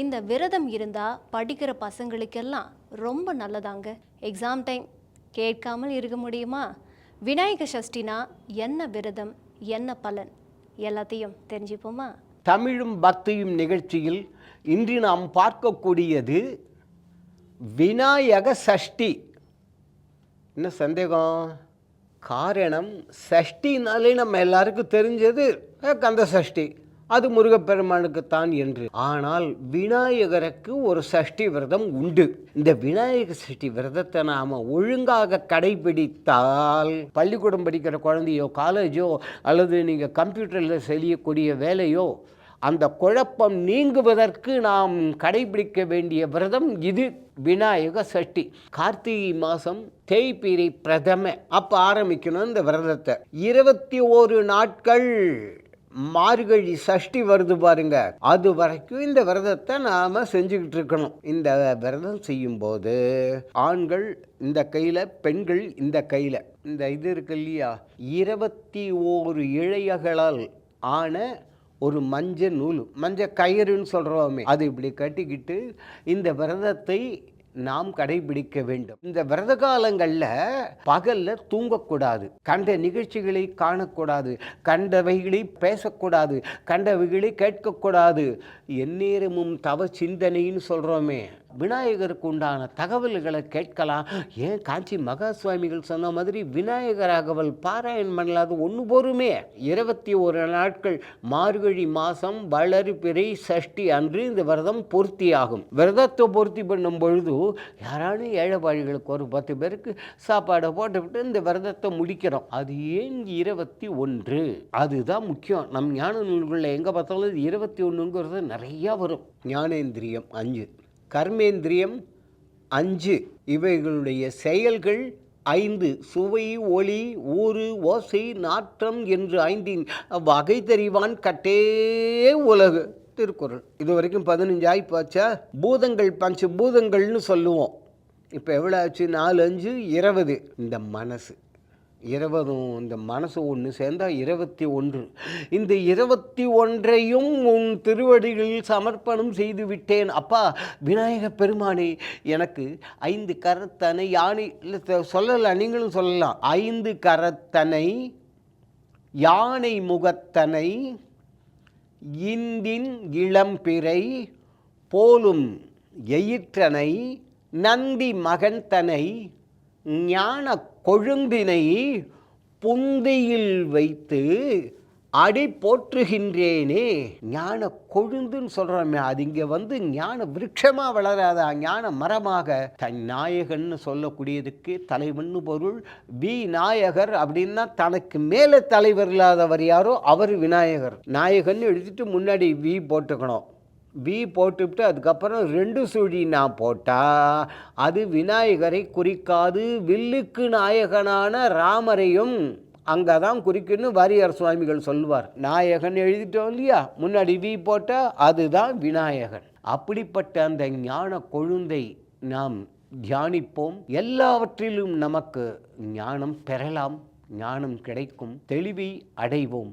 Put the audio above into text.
இந்த விரதம் இருந்தால் படிக்கிற பசங்களுக்கெல்லாம் ரொம்ப நல்லதாங்க. எக்ஸாம் டைம் கேட்காமல் இருக்க முடியுமா? விநாயக சஷ்டினா என்ன விரதம் என்ன பலன்? எல்லாத்தையும் தெரிஞ்சுப்போமா? தமிழும் பக்தியும் நிகழ்ச்சியில் இன்று நாம் பார்க்கக்கூடியது விநாயக சஷ்டி. என்ன சந்தேகம்? காரணம் சஷ்டினாலே நம்ம எல்லாருக்கும் தெரிஞ்சது கந்த சஷ்டி. அது முருகப்பெருமானுக்குத்தான் என்று. ஆனால் விநாயகருக்கு ஒரு சஷ்டி விரதம் உண்டு. இந்த விநாயகர் சஷ்டி விரதத்தை நாம் ஒழுங்காக கடைபிடித்தால் பள்ளிக்கூடம் படிக்கிற குழந்தையோ காலேஜோ அல்லது நீங்கள் கம்ப்யூட்டரில் செய்யக்கூடிய வேலையோ அந்த குழப்பம் நீங்குவதற்கு நாம் கடைபிடிக்க வேண்டிய விரதம் இது விநாயக சஷ்டி. கார்த்திகை மாதம் தேய்பிரை பிரதம. அப்போ ஆரம்பிக்கணும் இந்த விரதத்தை. இருபத்தி ஓரு நாட்கள் மார்கழி சஷ்டி வருது பாருங்க. அது வரைக்கும் இந்த விரதத்தை நாம செஞ்சுக்கிட்டு இருக்கணும். இந்த விரதம் செய்யும்போது ஆண்கள் இந்த கையில் பெண்கள் இந்த கையில். இந்த இது இருக்கு இல்லையா? இருபத்தி ஓரு இழையகளால் ஆன ஒரு மஞ்ச நூல். மஞ்ச கயிறுன்னு சொல்கிறோமே அது இப்படி கட்டிக்கிட்டு இந்த விரதத்தை நாம் கடைபிடிக்க வேண்டும். இந்த விரத காலங்களில் பகலில் தூங்கக்கூடாது. கண்ட நிகழ்ச்சிகளை காணக்கூடாது. கண்டவைகளை பேசக்கூடாது. கண்டவைகளை கேட்கக்கூடாது. எந்நேரமும் தவ சிந்தனைன்னு சொல்கிறோமே விநாயகருக்கு உண்டான தகவல்களை கேட்கலாம். ஏன் காஞ்சி மகா சுவாமிகள் சொன்ன மாதிரி விநாயகர் அகவல் பாராயணம் பண்ணலாது ஒன்று போருமே. இருபத்தி ஒரு நாட்கள் மார்கழி மாதம் வளர்பிறை சஷ்டி அன்று இந்த விரதம் பூர்த்தியாகும். விரதத்தை பூர்த்தி பண்ணும் பொழுது யாராலும் ஏழைப்பாழிகளுக்கு ஒரு பத்து பேருக்கு சாப்பாடை போட்டுவிட்டு இந்த விரதத்தை முடிக்கிறோம். அது ஏன் இருபத்தி ஒன்று? அதுதான் முக்கியம். நம் ஞான நூல்களில் எங்கே பார்த்தாலும் இருபத்தி ஒன்றுங்கிறது நிறையா வரும். ஞானேந்திரியம் அஞ்சு. கர்மேந்திரியம் அஞ்சு. இவைகளுடைய செயல்கள் ஐந்து. சுவை ஒளி ஊறு ஓசை நாற்றம் என்று ஐந்தின் வகை தெரிவான் கட்டே உலகு. திருக்குறள். இது வரைக்கும் பதினஞ்சு ஆயிப்போச்சா? பூதங்கள் பஞ்ச பூதங்கள்னு சொல்லுவோம். இப்போ எவ்வளோ ஆச்சு? நாலு அஞ்சு இருபது. இந்த மனசு. இருபதும் இந்த மனசு ஒன்று சேர்ந்தால் இருபத்தி ஒன்று. இந்த இருபத்தி ஒன்றையும் உன் திருவடிகளில் சமர்ப்பணம் செய்து விட்டேன். அப்பா விநாயக பெருமானே எனக்கு ஐந்து கரத்தனை யானை இல்லை சொல்லலாம் நீங்களும் சொல்லலாம். ஐந்து கரத்தனை யானை முகத்தனை இந்தின் இளம்பிறை போலும் எயிற்றனை நந்தி மகன்தனை ஞான கொழுந்தினை புந்தியில் வைத்து அடி போற்றுகின்றேனே. ஞான கொழுந்துன்னு சொல்கிறோமே அது இங்கே வந்து ஞான விருட்சமாக வளராதா? ஞான மரமாக. தன் நாயகன்னு சொல்லக்கூடியதுக்கு தலைவன்னு பொருள் வி நாயகர் அப்படின்னா தனக்கு மேலே தலைவர் இல்லாதவர் யாரோ? அவர் விநாயகர். நாயகன்னு எழுதிட்டு முன்னாடி வி போட்டுக்கணும். வி போட்டுவிட்டு அதுக்கப்புறம் ரெண்டு சுழி நான் போட்டால் அது விநாயகரை குறிக்காது. வில்லுக்கு நாயகனான ராமரையும் அங்கே தான் குறிக்குன்னு வாரியார் சுவாமிகள் சொல்லுவார். நாயகன் எழுதிட்டோம் இல்லையா? முன்னாடி வி போட்டால் அதுதான் விநாயகன். அப்படிப்பட்ட அந்த ஞான கொழுந்தை நாம் தியானிப்போம். எல்லாவற்றிலும் நமக்கு ஞானம் பெறலாம். ஞானம் கிடைக்கும். தெளிவை அடைவோம்.